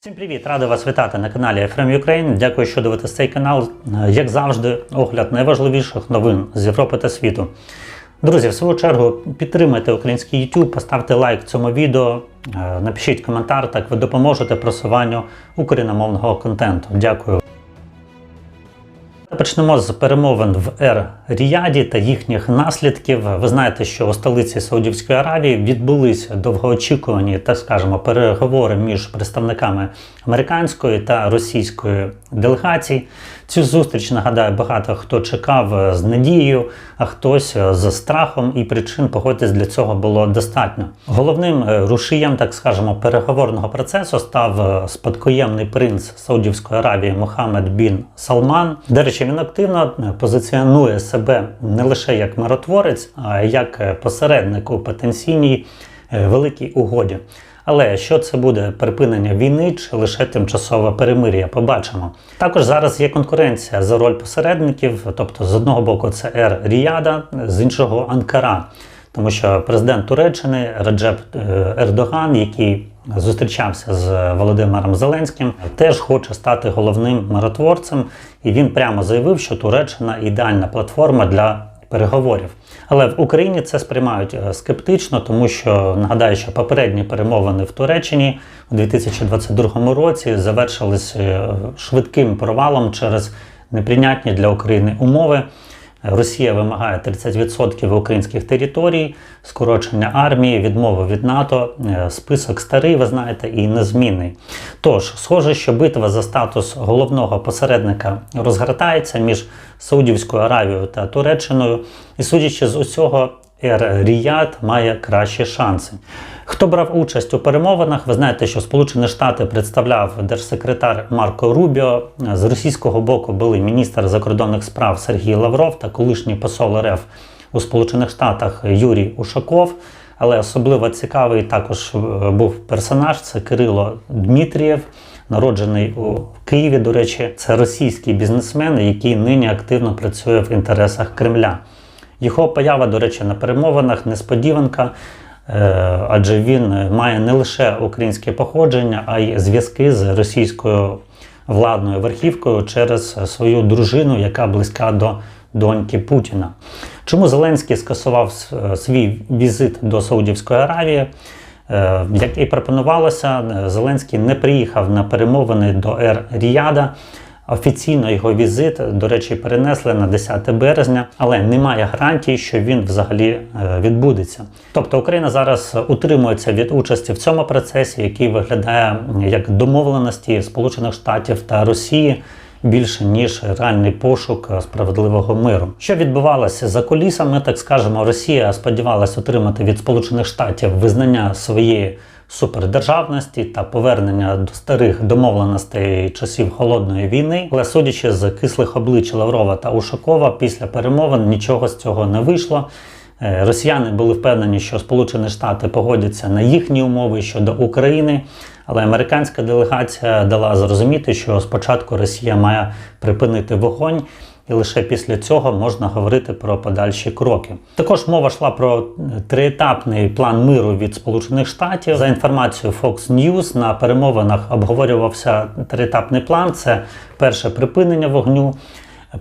Всім привіт! Радий вас вітати на каналі FM Ukraine. Дякую, що дивитесь цей канал. Як завжди, огляд найважливіших новин з Європи та світу. Друзі, в свою чергу підтримайте український YouTube, поставте лайк цьому відео, е, напишіть коментар, так ви допоможете просуванню україномовного контенту. Дякую. Почнемо з перемовин в Ер Ріяді та їхніх наслідків. Ви знаєте, що у столиці Саудівської Аравії відбулися довгоочікувані, так скажемо, переговори між представниками американської та російської делегацій. Цю зустріч нагадаю, багато хто чекав з надією, а хтось з страхом, і причин погодьтесь для цього було достатньо. Головним е, рушієм, так скажемо, переговорного процесу став е, спадкоємний принц Саудівської Аравії Мохаммед Бін Салман. До речі, він активно е, позиціонує себе не лише як миротворець, а як е, посередник у потенційній е, великій угоді. Але що це буде припинення війни чи лише тимчасове перемир'я? Побачимо. Також зараз є конкуренція за роль посередників, тобто з одного боку це Ер Ріяда, з іншого Анкара. Тому що президент Туреччини Реджеп е, Ердоган, який зустрічався з Володимиром Зеленським, теж хоче стати головним миротворцем, і він прямо заявив, що Туреччина ідеальна платформа для переговорів. Але в Україні це сприймають е, скептично, тому що нагадаю, що попередні перемовини в Туреччині у 2022 році завершились е, швидким провалом через неприйнятні для України умови. Росія вимагає 30% українських територій, скорочення армії, відмови від НАТО. Е, Список старий, ви знаєте, і незмінний. Тож, схоже, що битва за статус головного посередника розгортається між Саудівською Аравією та Туреччиною, і судячи з усього, Ер Ріяд має кращі шанси. Хто брав участь у перемовинах? Ви знаєте, що Сполучені Штати представляв держсекретар Марко Рубіо. З російського боку були міністр закордонних справ Сергій Лавров та колишній посол РФ у Сполучених Штатах Юрій Ушаков. Але особливо цікавий також е, був персонаж це Кирило Дмитрієв, народжений у Києві. До речі, це російський бізнесмен, який нині активно працює в інтересах Кремля. Його поява, до речі, на перемовинах несподіванка, е, адже він має не лише українське походження, а й зв'язки з російською владною верхівкою через свою дружину, яка близька до доньки Путіна. Чому Зеленський скасував свій візит до Саудівської Аравії? Е, Як і пропонувалося, Зеленський не приїхав на перемовини до Ер Ріяда. Офіційно його візит, до речі, перенесли на 10 березня, але немає гарантії, що він взагалі е, відбудеться. Тобто Україна зараз утримується від участі в цьому процесі, який виглядає як домовленості Сполучених Штатів та Росії. Більше ніж реальний пошук справедливого миру. Що відбувалося за кулісами, так скажемо, Росія сподівалася отримати від Сполучених Штатів визнання своєї супердержавності та повернення до старих домовленостей часів холодної війни. Але судячи з кислих облич Лаврова та Ушакова, після перемовин нічого з цього не вийшло. Е, Росіяни були впевнені, що Сполучені Штати погодяться на їхні умови щодо України, але американська делегація дала зрозуміти, що спочатку Росія має припинити вогонь. І лише після цього можна говорити про подальші кроки. Також мова йшла про е, триетапний план миру від Сполучених Штатів. За інформацією Fox News, на перемовинах обговорювався триетапний план: це перше припинення вогню,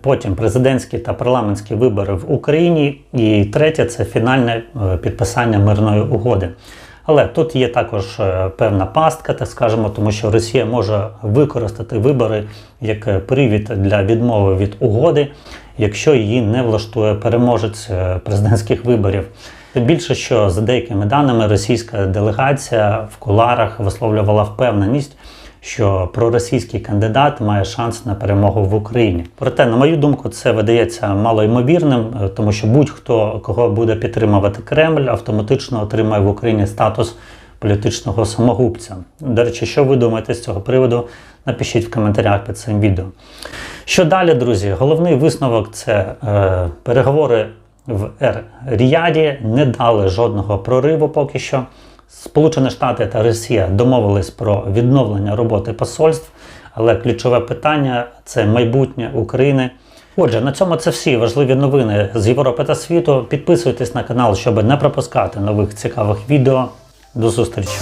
потім президентські та парламентські вибори в Україні, і третє це фінальне е, підписання мирної угоди. Але тут є також е, певна пастка, так скажемо, тому що Росія може використати вибори як е, привід для відмови від угоди, якщо її не влаштує переможець е, президентських виборів. Тим більше, що за деякими даними російська делегація в куларах висловлювала впевненість, що проросійський кандидат має шанс на перемогу в Україні. Проте, на мою думку, це видається малоймовірним, е, тому що будь-хто, кого буде підтримувати Кремль, автоматично отримає в Україні статус політичного самогубця. До речі, що ви думаєте з цього приводу? Напишіть в коментарях під цим відео. Що далі, друзі? Головний висновок це е, переговори в Ер Ріяді не дали жодного прориву поки що. Сполучені Штати та Росія домовились про відновлення роботи посольств, але ключове питання це майбутнє України. Отже, на цьому це всі важливі новини з Європи та світу. Підписуйтесь на канал, щоб не пропускати нових цікавих відео. До зустрічі!